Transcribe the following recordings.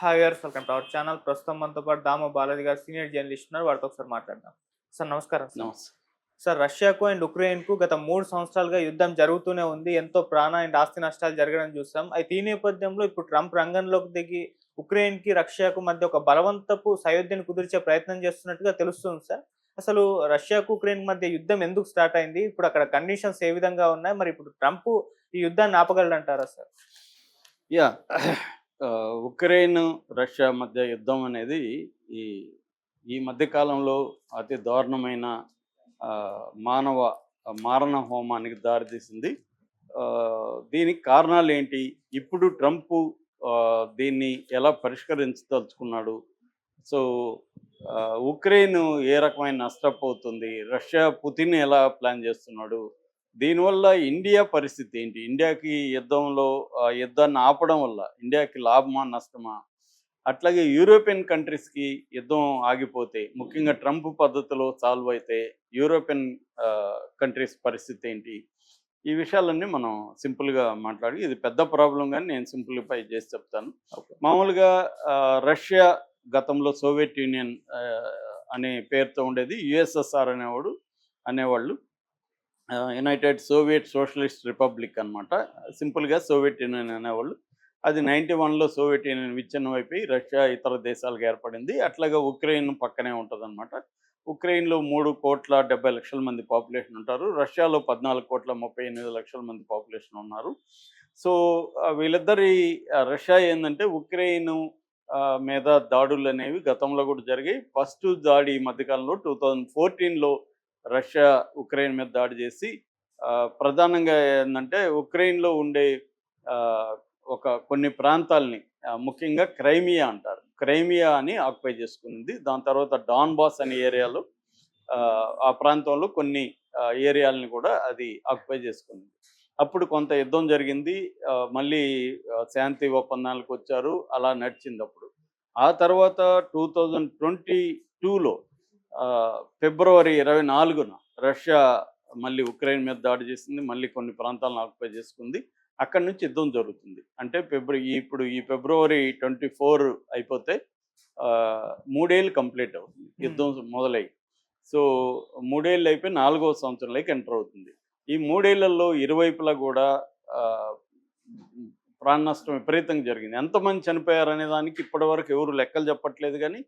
Hi గారు welcome to our channel. ప్రస్తుతం మనతో పాటు దామ బాలాజీ గారు సీనియర్ జర్నలిస్ట్ ఉన్నారు. వారితో ఒకసారి మాట్లాడదాం. సార్ నమస్కారం సార్. నమస్తే. సార్ రష్యాకు అండ్ ఉక్రెయిన్కు గత మూడు సంవత్సరాలుగా యుద్ధం జరుగుతూనే ఉంది. ఎంతో ప్రాణ అండ్ ఆస్తి నష్టాలు జరగడం చూస్తాం అయితే ఈ నేపథ్యంలో ఇప్పుడు ట్రంప్ రంగంలోకి దిగి ఉక్రెయిన్కి రష్యాకు మధ్య ఒక బలవంతపు సయోధ్యను కుదిర్చే ప్రయత్నం చేస్తున్నట్టుగా తెలుస్తుంది సార్. అసలు రష్యాకు ఉక్రెయిన్ మధ్య యుద్ధం ఎందుకు స్టార్ట్ అయింది? ఇప్పుడు అక్కడ కండిషన్స్ ఏ విధంగా ఉన్నాయి? మరి ఇప్పుడు ట్రంప్ ఈ యుద్ధాన్ని ఆపగలడంటారా సార్? యా ఉక్రెయిన్ రష్యా మధ్య యుద్ధం అనేది ఈ ఈ మధ్యకాలంలో అతి దారుణమైన మానవ మారణ హోమానికి దారితీసింది దీనికి కారణాలు ఏంటి? ఇప్పుడు ట్రంప్ దీన్ని ఎలా పరిష్కరించదలుచుకున్నాడు? సో ఉక్రెయిన్ ఏ రకమైన నష్టపోతుంది? రష్యా పుతిన్ ఎలా ప్లాన్ చేస్తున్నాడు? దీనివల్ల ఇండియా పరిస్థితి ఏంటి? ఇండియాకి యుద్ధంలో యుద్ధాన్ని ఆపడం వల్ల ఇండియాకి లాభమా నష్టమా? అట్లాగే యూరోపియన్ కంట్రీస్కి యుద్ధం ఆగిపోతే ముఖ్యంగా ట్రంప్ పద్ధతిలో సాల్వ్ అయితే యూరోపియన్ కంట్రీస్ పరిస్థితి ఏంటి? ఈ విషయాలన్నీ మనం సింపుల్గా మాట్లాడి ఇది పెద్ద ప్రాబ్లం కానీ నేను సింప్లిఫై చేసి చెప్తాను. మామూలుగా రష్యా గతంలో సోవియట్ యూనియన్ అనే పేరుతో ఉండేది యుఎస్ఎస్ఆర్ అనేవాడు అనేవాళ్ళు. యునైటెడ్ సోవియట్ సోషలిస్ట్ రిపబ్లిక్ అనమాట సింపుల్గా సోవియట్ యూనియన్ అనేవాళ్ళు. అది నైంటీ వన్లో సోవియట్ యూనియన్ విచ్ఛిన్నం అయిపోయి రష్యా ఇతర దేశాలకు ఏర్పడింది. అట్లాగే ఉక్రెయిన్ పక్కనే ఉంటుంది ఉక్రెయిన్లో మూడు కోట్ల డెబ్బై లక్షల మంది పాపులేషన్ ఉంటారు. రష్యాలో పద్నాలుగు కోట్ల ముప్పై ఎనిమిది లక్షల మంది పాపులేషన్ ఉన్నారు. సో వీళ్ళిద్దరి రష్యా ఏంటంటే ఉక్రెయిన్ మీద దాడులు అనేవి గతంలో కూడా జరిగాయి. ఫస్ట్ దాడి ఈ మధ్యకాలంలో టూ థౌజండ్ ఫోర్టీన్లో రష్యా ఉక్రెయిన్ మీద దాడి చేసి ప్రధానంగా ఏంటంటే ఉక్రెయిన్లో ఉండే ఒక కొన్ని ప్రాంతాలని ముఖ్యంగా క్రైమియా అంటారు. క్రైమియా అని ఆక్యుపై చేసుకుంది. దాని తర్వాత డాన్ బాస్ అనే ఏరియాలో ఆ, ప్రాంతంలో కొన్ని ఏరియాలని కూడా అది ఆక్యుపై చేసుకుంది. అప్పుడు కొంత యుద్ధం జరిగింది. మళ్ళీ శాంతి ఒప్పందాలకు వచ్చారు. అలా నడిచింది అప్పుడు. ఆ తర్వాత టూ థౌజండ్ ట్వంటీ టూలో ఫిబ్రవరి ఇరవై నాలుగున రష్యా మళ్ళీ ఉక్రెయిన్ మీద దాడి చేసింది మళ్ళీ కొన్ని ప్రాంతాలను ఆక్యుపై చేసుకుంది. అక్కడి నుంచి యుద్ధం జరుగుతుంది. అంటే ఫిబ్రవరి ఇప్పుడు ఈ ఫిబ్రవరి ట్వంటీ ఫోర్ అయిపోతే మూడేళ్ళు కంప్లీట్ అవుతుంది యుద్ధం మొదలై. సో మూడేళ్ళు అయిపోయి నాలుగో సంవత్సరంలోకి ఎంటర్ అవుతుంది. ఈ మూడేళ్ళలో ఇరువైపులా కూడా ప్రాణ నష్టం విపరీతంగా జరిగింది. ఎంతమంది చనిపోయారు అనే దానికి ఇప్పటివరకు ఎవరు లెక్కలు చెప్పట్లేదు కానీ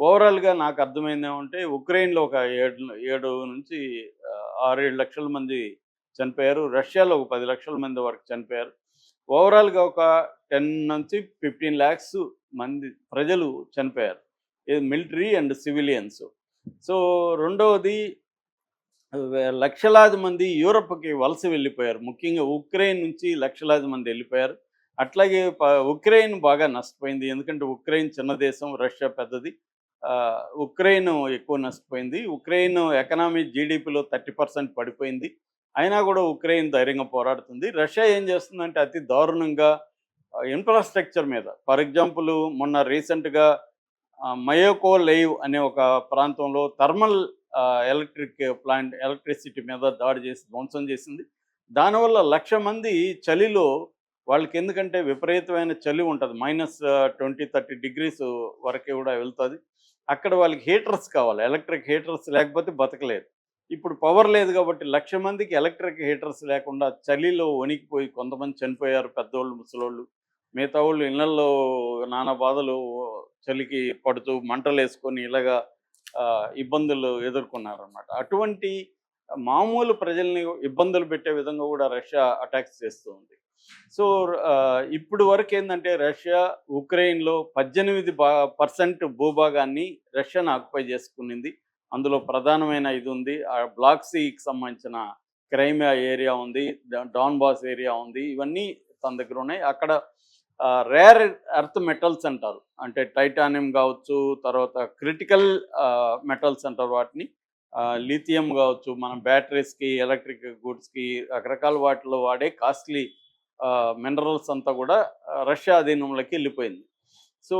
ఓవరాల్గా నాకు అర్థమైంది ఏమంటే ఉక్రెయిన్లో ఒక ఏడు ఏడు నుంచి ఆరేడు ఆరు ఏడు లక్షల మంది చనిపోయారు. రష్యాలో ఒక పది లక్షల మంది వరకు చనిపోయారు. ఓవరాల్గా ఒక టెన్ నుంచి ఫిఫ్టీన్ ల్యాక్స్ మంది ప్రజలు చనిపోయారు. ఇది మిలిటరీ అండ్ సివిలియన్స్. సో రెండవది లక్షలాది మంది యూరప్కి వలస వెళ్ళిపోయారు. ముఖ్యంగా ఉక్రెయిన్ నుంచి లక్షలాది మంది వెళ్ళిపోయారు. అట్లాగే ప- ఉక్రెయిన్ బాగా నష్టపోయింది. ఎందుకంటే ఉక్రెయిన్ చిన్న దేశం రష్యా పెద్దది. ఉక్రెయిన్ ఎక్కువ నష్టపోయింది. ఉక్రెయిన్ ఎకనామీ జీడిపిలో థర్టీ పర్సెంట్ పడిపోయింది. అయినా కూడా ఉక్రెయిన్ ధైర్యంగా పోరాడుతుంది. రష్యా ఏం చేస్తుందంటే అతి దారుణంగా ఇన్ఫ్రాస్ట్రక్చర్ మీద. ఫర్ ఎగ్జాంపుల్ మొన్న రీసెంట్గా మయోకో లైవ్ అనే ఒక ప్రాంతంలో థర్మల్ ఎలక్ట్రిక్ ప్లాంట్ ఎలక్ట్రిసిటీ మీద దాడి చేసి ధ్వంసం చేసింది. దానివల్ల లక్ష మంది చలిలో వాళ్ళకి ఎందుకంటే విపరీతమైన చలి ఉంటుంది. మైనస్ ట్వంటీ థర్టీ డిగ్రీస్ వరకే కూడా వెళ్తుంది. అక్కడ వాళ్ళకి హీటర్స్ కావాలి. ఎలక్ట్రిక్ హీటర్స్ లేకపోతే బతకలేదు. ఇప్పుడు పవర్ లేదు కాబట్టి లక్ష మందికి ఎలక్ట్రిక్ హీటర్స్ లేకుండా చలిలో వణికిపోయి కొంతమంది చనిపోయారు పెద్దోళ్ళు ముసలోళ్ళు. మిగతా వాళ్ళు ఇళ్ళలో నానా బాధలు చలికి పడుతూ మంటలు వేసుకొని ఇలాగా ఇబ్బందులు ఎదుర్కొన్నారనమాట అటువంటి మామూలు ప్రజల్ని ఇబ్బందులు పెట్టే విధంగా కూడా రష్యా అటాక్స్ చేస్తూ ఉంది సో ఇప్పుడు వరకు ఏంటంటే రష్యా ఉక్రెయిన్లో పద్దెనిమిది పర్సెంట్ భూభాగాన్ని రష్యాను ఆక్యుపై చేసుకునింది. అందులో ప్రధానమైన ఇది ఉంది. ఆ బ్లాక్ సీకి సంబంధించిన క్రైమియా ఏరియా ఉంది డాన్బాస్ డాన్ బాస్ ఏరియా ఉంది. ఇవన్నీ తన దగ్గర ఉన్నాయి. అక్కడ రేర్ ఎర్త్ మెటల్స్ అంటారు. అంటే టైటానియం కావచ్చు తర్వాత క్రిటికల్ మెటల్స్ అంటారు వాటిని. లిథియం కావచ్చు మన బ్యాటరీస్కి ఎలక్ట్రిక్ గూడ్స్కి రకరకాల వాటిలో వాడే కాస్ట్లీ మినరల్స్ అంతా కూడా రష్యా అధీనంలోకి వెళ్ళిపోయింది. సో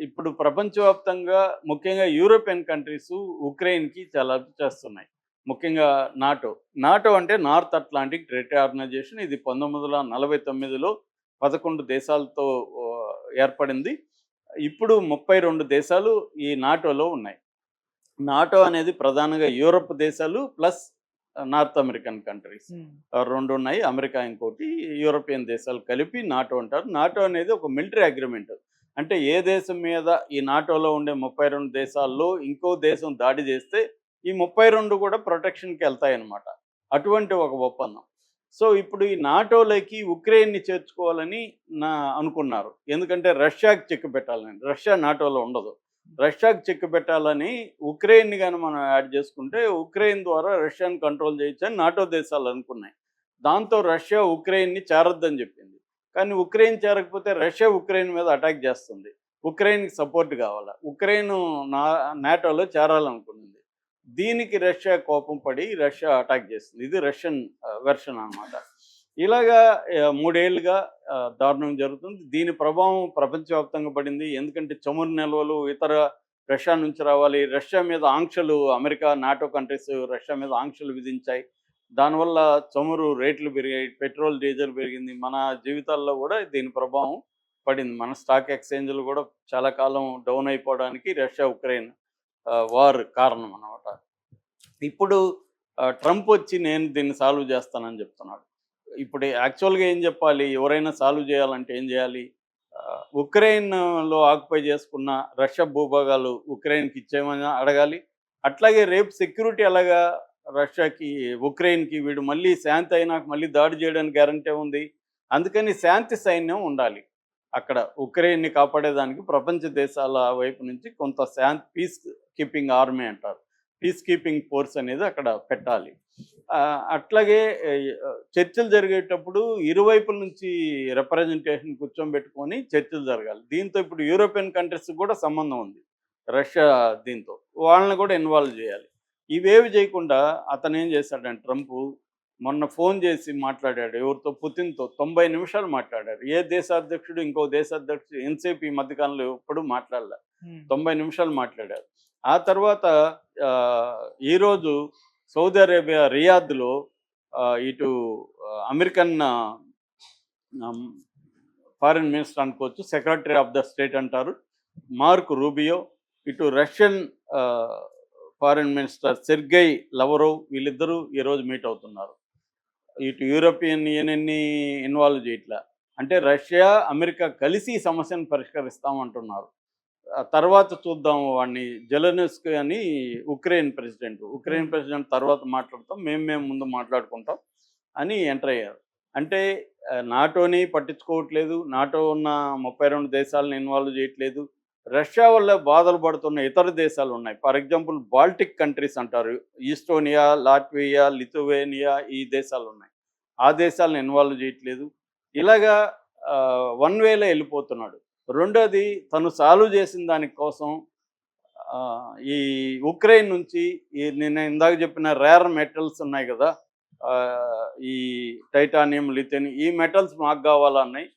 ఇప్పుడు ప్రపంచవ్యాప్తంగా ముఖ్యంగా యూరోపియన్ కంట్రీస్ ఉక్రెయిన్కి చాలా చేస్తున్నాయి. ముఖ్యంగా నాటో. నాటో అంటే నార్త్ అట్లాంటిక్ ట్రేడ్ ఆర్గనైజేషన్. ఇది పంతొమ్మిది వందల నలభై తొమ్మిదిలో పదకొండు దేశాలతో ఏర్పడింది. ఇప్పుడు ముప్పై రెండు దేశాలు ఈ నాటోలో ఉన్నాయి. నాటో అనేది ప్రధానంగా యూరప్ దేశాలు ప్లస్ నార్త్ అమెరికన్ కంట్రీస్. రెండు ఉన్నాయి. అమెరికా ఇంకోటి యూరోపియన్ దేశాలు కలిపి నాటో అంటారు. నాటో అనేది ఒక మిలిటరీ అగ్రిమెంట్. అంటే ఏ దేశం మీద ఈ నాటోలో ఉండే ముప్పై రెండు దేశాల్లో ఇంకో దేశం దాడి చేస్తే ఈ ముప్పై రెండు కూడా ప్రొటెక్షన్కి వెళ్తాయి అన్నమాట అటువంటి ఒక ఒప్పందం. సో ఇప్పుడు ఈ నాటోలోకి ఉక్రెయిన్ని చేర్చుకోవాలని నా అనుకున్నారు. ఎందుకంటే రష్యాకి చెక్ పెట్టాలని రష్యా నాటోలో ఉండదు. రష్యాకు చెక్కు పెట్టాలని ఉక్రెయిన్ని కానీ మనం యాడ్ చేసుకుంటే ఉక్రెయిన్ ద్వారా రష్యాను కంట్రోల్ చేయొచ్చని నాటో దేశాలు అనుకున్నాయి. దాంతో రష్యా ఉక్రెయిన్ని చేరొద్దని చెప్పింది. కానీ ఉక్రెయిన్ చేరకపోతే రష్యా ఉక్రెయిన్ మీద అటాక్ చేస్తుంది. ఉక్రెయిన్కి సపోర్ట్ కావాల? ఉక్రెయిన్ నా నాటోలో చేరాలనుకుంటుంది దీనికి రష్యా కోపం పడి రష్యా అటాక్ చేస్తుంది ఇది రష్యన్ వెర్షన్ అన్నమాట. ఇలాగా మూడేళ్ళుగా దారుణం జరుగుతుంది. దీని ప్రభావం ప్రపంచవ్యాప్తంగా పడింది. ఎందుకంటే చమురు నిల్వలు ఇతర రష్యా నుంచి రావాలి. రష్యా మీద ఆంక్షలు అమెరికా నాటో కంట్రీస్ రష్యా మీద ఆంక్షలు విధించాయి. దానివల్ల చమురు రేట్లు పెరిగాయి పెట్రోల్ డీజిల్ పెరిగింది. మన జీవితాల్లో కూడా దీని ప్రభావం పడింది. మన స్టాక్ ఎక్స్చేంజ్లు కూడా చాలా కాలం డౌన్ అయిపోవడానికి రష్యా ఉక్రెయిన్ వార్ కారణం అన్నమాట ఇప్పుడు ట్రంప్ వచ్చి నేను దీన్ని సాల్వ్ చేస్తానని చెప్తున్నాడు. ఇప్పుడు యాక్చువల్గా ఏం చెప్పాలి? ఎవరైనా సాల్వ్ చేయాలంటే ఏం చేయాలి? ఉక్రెయిన్లో ఆక్యుపై చేసుకున్న రష్యా భూభాగాలు ఉక్రెయిన్కి ఇచ్చేయమని అడగాలి. అట్లాగే రేపు సెక్యూరిటీ ఎలాగా రష్యాకి ఉక్రెయిన్కి వీడు మళ్ళీ శాంతి అయినాక మళ్ళీ దాడి చేయడానికి గ్యారంటీ ఉంది. అందుకని శాంతి సైన్యం ఉండాలి. అక్కడ ఉక్రెయిన్ని కాపాడేదానికి ప్రపంచ దేశాల వైపు నుంచి కొంత శాంతి పీస్ కీపింగ్ ఆర్మీ అంటారు. పీస్ కీపింగ్ ఫోర్స్ అనేది అక్కడ పెట్టాలి. అట్లాగే చర్చలు జరిగేటప్పుడు ఇరువైపుల నుంచి రిప్రజెంటేషన్ కూర్చోబెట్టుకొని చర్చలు జరగాలి. దీంతో ఇప్పుడు యూరోపియన్ కంట్రీస్ కూడా సంబంధం ఉంది. రష్యా దీంతో. వాళ్ళని కూడా ఇన్వాల్వ్ చేయాలి. ఇవేవి చేయకుండా అతను ఏం చేశాడంటే ట్రంప్ మొన్న ఫోన్ చేసి మాట్లాడాడు. ఎవరితో? పుతిన్తో. తొంభై నిమిషాలు మాట్లాడాడు ఏ దేశాధ్యక్షుడు ఇంకో దేశాధ్యక్షుడు ఎంతసేపు ఈ మధ్యకాలంలో ఎప్పుడు మాట్లాడలే. తొంభై నిమిషాలు మాట్లాడారు. ఆ తర్వాత ఈరోజు సౌదీ అరేబియా రియాద్లో ఇటు అమెరికన్ ఫారిన్ మినిస్టర్ అనుకోవచ్చు సెక్రటరీ ఆఫ్ ద స్టేట్ అంటారు. మార్క్ రూబియో ఇటు Russian foreign minister Sergei Lavrov వీళ్ళిద్దరూ ఈరోజు మీట్ అవుతున్నారు. ఇటు యూరోపియన్ యూనియన్ని ఇన్వాల్వ్ చేయట్లా. అంటే రష్యా అమెరికా కలిసి ఈ సమస్యను పరిష్కరిస్తామంటున్నారు. తర్వాత చూద్దాం వాడిని జెలెనస్కి అని ఉక్రెయిన్ ప్రెసిడెంట్. ఉక్రెయిన్ ప్రెసిడెంట్ తర్వాత మాట్లాడతాం. మేము మేము ముందు మాట్లాడుకుంటాం అని ఎంటర్ అయ్యారు. అంటే నాటోని పట్టించుకోవట్లేదు. నాటో ఉన్న ముప్పై రెండు దేశాలను ఇన్వాల్వ్ చేయట్లేదు. రష్యా వల్ల బాధలు పడుతున్న ఇతర దేశాలు ఉన్నాయి. ఫర్ ఎగ్జాంపుల్ బాల్టిక్ కంట్రీస్ అంటారు. ఈస్టోనియా లాట్వియా లిథువేనియా ఈ దేశాలు ఉన్నాయి. ఆ దేశాలను ఇన్వాల్వ్ చేయట్లేదు. ఇలాగా వన్ వేలో వెళ్ళిపోతున్నాడు. రెండోది తను సాల్వ్ చేసిన దానికోసం ఈ ఉక్రెయిన్ నుంచి ఈ నేను ఇందాక చెప్పిన రేర్ మెటల్స్ ఉన్నాయి కదా ఈ టైటానియం లిథియం ఈ మెటల్స్ మాకు కావాలన్నాయి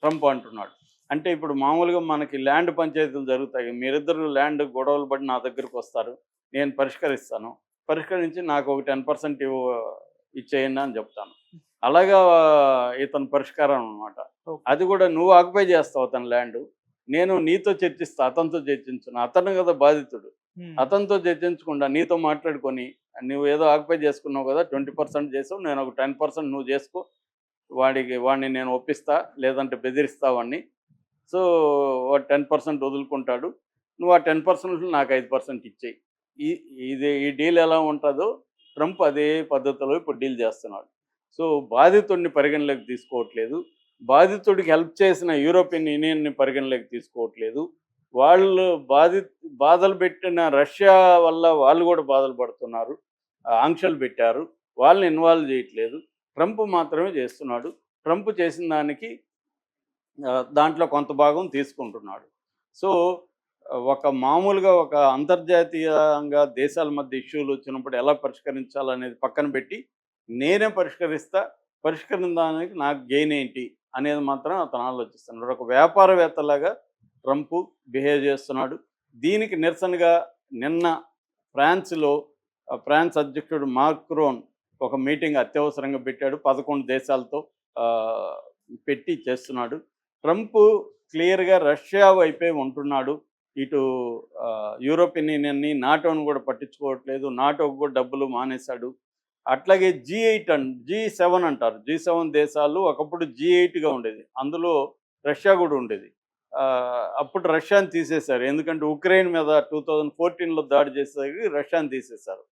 ట్రంప్ అంటున్నాడు. అంటే ఇప్పుడు మామూలుగా మనకి ల్యాండ్ పంచాయతీలు జరుగుతాయి. మీరిద్దరు ల్యాండ్ గొడవలు పడి నా దగ్గరకు వస్తారు. నేను పరిష్కరిస్తాను. పరిష్కరించి నాకు ఒక టెన్ పర్సెంట్ ఇచ్చేయండి అని చెప్తాను. అలాగా ఇతని పరిష్కారం అనమాట. అది కూడా నువ్వు ఆక్యుపై చేస్తావు అతని ల్యాండ్. నేను నీతో చర్చిస్తా అతనితో చర్చించును అతను కదా బాధితుడు. అతనితో చర్చించకుండా నీతో మాట్లాడుకొని నువ్వు ఏదో ఆక్యుపై చేసుకున్నావు కదా ట్వంటీ పర్సెంట్ చేసావు నేను ఒక టెన్ పర్సెంట్ నువ్వు చేసుకో వాడికి వాడిని నేను ఒప్పిస్తా లేదంటే బెదిరిస్తా వాడిని. సో వాడు టెన్ పర్సెంట్ వదులుకుంటాడు. నువ్వు ఆ టెన్ పర్సెంట్ నాకు ఐదు పర్సెంట్ ఇచ్చేయి. ఈ ఇది ఈ డీల్ ఎలా ఉంటుందో ట్రంప్ అదే పద్ధతిలో ఇప్పుడు డీల్ చేస్తున్నాడు. సో బాధితుడిని పరిగణలోకి తీసుకోవట్లేదు. బాధితుడికి హెల్ప్ చేసిన యూరోపియన్ యూనియన్ని పరిగణలోకి తీసుకోవట్లేదు. వాళ్ళు బాధి బాధలు పెట్టిన రష్యా వల్ల వాళ్ళు కూడా బాధలు పడుతున్నారు. ఆంక్షలు పెట్టారు. వాళ్ళని ఇన్వాల్వ్ చేయట్లేదు. ట్రంప్ మాత్రమే చేస్తున్నాడు. ట్రంప్ చేసిన దానికి దాంట్లో కొంత భాగం తీసుకుంటున్నాడు. సో ఒక మామూలుగా ఒక అంతర్జాతీయంగా దేశాల మధ్య ఇష్యూలు వచ్చినప్పుడు ఎలా పరిష్కరించాలనేది పక్కన పెట్టి నేనే పరిష్కరిస్తా పరిష్కరించడానికి నాకు గెయిన్ ఏంటి అనేది మాత్రం అతను ఆలోచిస్తున్నాడు. ఒక వ్యాపారవేత్తలాగా ట్రంప్ బిహేవ్ చేస్తున్నాడు. దీనికి నిరసనగా నిన్న ఫ్రాన్స్లో ఫ్రాన్స్ అధ్యక్షుడు మాక్రోన్ ఒక మీటింగ్ అత్యవసరంగా పెట్టాడు. పదకొండు దేశాలతో పెట్టి చేస్తున్నాడు. ట్రంప్ క్లియర్గా రష్యా వైపే ఉంటున్నాడు. ఇటు యూరోపియన్ యూనియన్ని నాటోని కూడా పట్టించుకోవట్లేదు. నాటోకు కూడా డబ్బులు మానేశాడు. అట్లాగే G eight and G seven అంటారు. జీ సెవెన్ దేశాలు ఒకప్పుడు జీ ఎయిట్గా ఉండేది. అందులో రష్యా కూడా ఉండేది. అప్పుడు రష్యాని తీసేశారు. ఎందుకంటే ఉక్రెయిన్ మీద టూ థౌజండ్ ఫోర్టీన్లో దాడి చేసేసరికి రష్యాని తీసేశారు.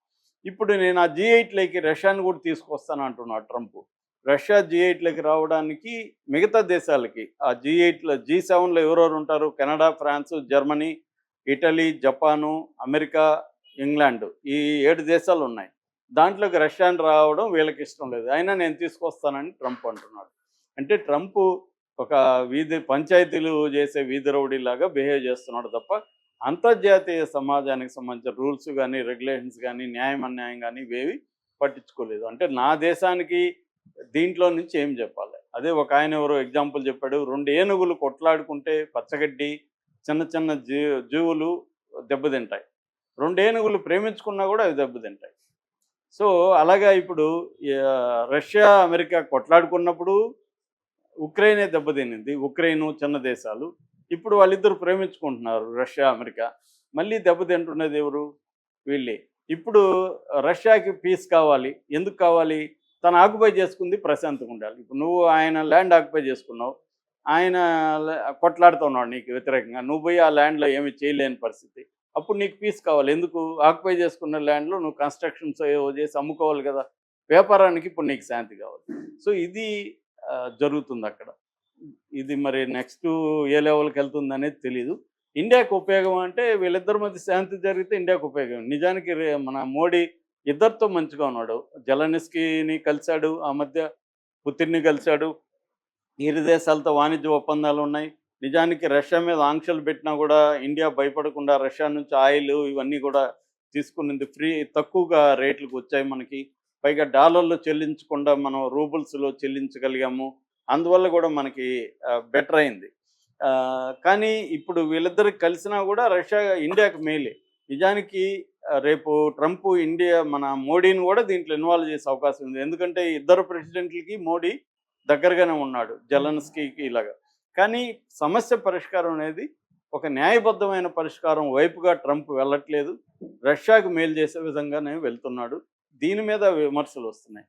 ఇప్పుడు నేను ఆ జీ ఎయిట్లోకి రష్యాని కూడా తీసుకొస్తాను అంటున్నా ట్రంప్. రష్యా జీ ఎయిట్లోకి రావడానికి మిగతా దేశాలకి ఆ జీ ఎయిట్లో జీ సెవెన్లో ఎవరెవరు ఉంటారు? Canada France Germany Italy Japan America England ఈ ఏడు దేశాలు ఉన్నాయి. దాంట్లోకి రష్యాను రావడం వీళ్ళకి ఇష్టం లేదు. అయినా నేను తీసుకొస్తానని ట్రంప్ అంటున్నాడు. అంటే ట్రంప్ ఒక వీధి పంచాయతీలు చేసే వీధి రౌడీలాగా బిహేవ్ చేస్తున్నాడు తప్ప అంతర్జాతీయ సమాజానికి సంబంధించిన రూల్స్ కానీ రెగ్యులేషన్స్ కానీ న్యాయం అన్యాయం కానీ ఇవేవి పట్టించుకోలేదు. అంటే నా దేశానికి దీంట్లో నుంచి ఏం చెప్పాలి? అదే ఒక ఆయన ఎవరో ఎగ్జాంపుల్ చెప్పాడు. రెండు ఏనుగులు కొట్లాడుకుంటే పచ్చగడ్డి చిన్న చిన్న జీ జీవులు దెబ్బతింటాయి. రెండు ఏనుగులు ప్రేమించుకున్నా కూడా అవి దెబ్బతింటాయి. సో అలాగా ఇప్పుడు రష్యా అమెరికా కొట్లాడుకున్నప్పుడు ఉక్రెయినే దెబ్బతినింది. ఉక్రెయిన్ చిన్న దేశాలు. ఇప్పుడు వాళ్ళిద్దరు ప్రేమించుకుంటున్నారు రష్యా అమెరికా. మళ్ళీ దెబ్బతింటున్నది ఎవరు? వీళ్ళే. ఇప్పుడు రష్యాకి పీస్ కావాలి. ఎందుకు కావాలి? తను ఆక్యుపై చేసుకుంది ప్రశాంతంగా ఉండాలి. ఇప్పుడు నువ్వు ఆయన ల్యాండ్ ఆక్యుపై చేసుకున్నావు. ఆయన కొట్లాడుతున్నాడు నీకు వ్యతిరేకంగా. నువ్వు పోయి ఆ ల్యాండ్లో ఏమి చేయలేని పరిస్థితి. అప్పుడు నీకు పీస్ కావాలి. ఎందుకు? ఆక్యుపై చేసుకున్న ల్యాండ్లో నువ్వు కన్స్ట్రక్షన్స్ ఏవో చేసి అమ్ముకోవాలి కదా. వ్యాపారానికి ఇప్పుడు నీకు శాంతి కావాలి. సో ఇది జరుగుతుంది అక్కడ. ఇది మరి నెక్స్ట్ ఏ లెవెల్కి వెళ్తుంది అనేది తెలియదు ఇండియాకు ఉపయోగం అంటే వీళ్ళిద్దరి మధ్య శాంతి జరిగితే ఇండియాకు ఉపయోగం. నిజానికి రే- మన మోడీ ఇద్దరితో మంచిగా ఉన్నాడు. జలనిస్కీని కలిశాడు. ఆ మధ్య పుతిన్ని కలిశాడు. ఇరు దేశాలతో వాణిజ్య ఒప్పందాలు ఉన్నాయి. నిజానికి రష్యా మీద ఆంక్షలు పెట్టినా కూడా ఇండియా భయపడకుండా రష్యా నుంచి ఆయిల్ ఇవన్నీ కూడా తీసుకునింది ఫ్రీ తక్కువగా రేట్లకు వచ్చాయి మనకి. పైగా డాలర్లో చెల్లించకుండా మనం రూబుల్స్లో చెల్లించగలిగాము. అందువల్ల కూడా మనకి బెటర్ అయింది. కానీ ఇప్పుడు వీళ్ళిద్దరికి కలిసినా కూడా రష్యా ఇండియాకు మేలే. నిజానికి రేపు ట్రంప్ ఇండియా మన మోడీని కూడా దీంట్లో ఇన్వాల్వ్ చేసే అవకాశం ఉంది. ఎందుకంటే ఇద్దరు ప్రెసిడెంట్లకి మోడీ దగ్గరగానే ఉన్నాడు. జలన్స్కీకి ఇలాగా. కానీ సమస్య పరిష్కారం అనేది ఒక న్యాయబద్ధమైన పరిష్కారం వైపుగా ట్రంప్ వెళ్ళట్లేదు. రష్యాకు మేలు చేసే విధంగానే వెళ్తున్నాడు. దీని మీద విమర్శలు వస్తున్నాయి.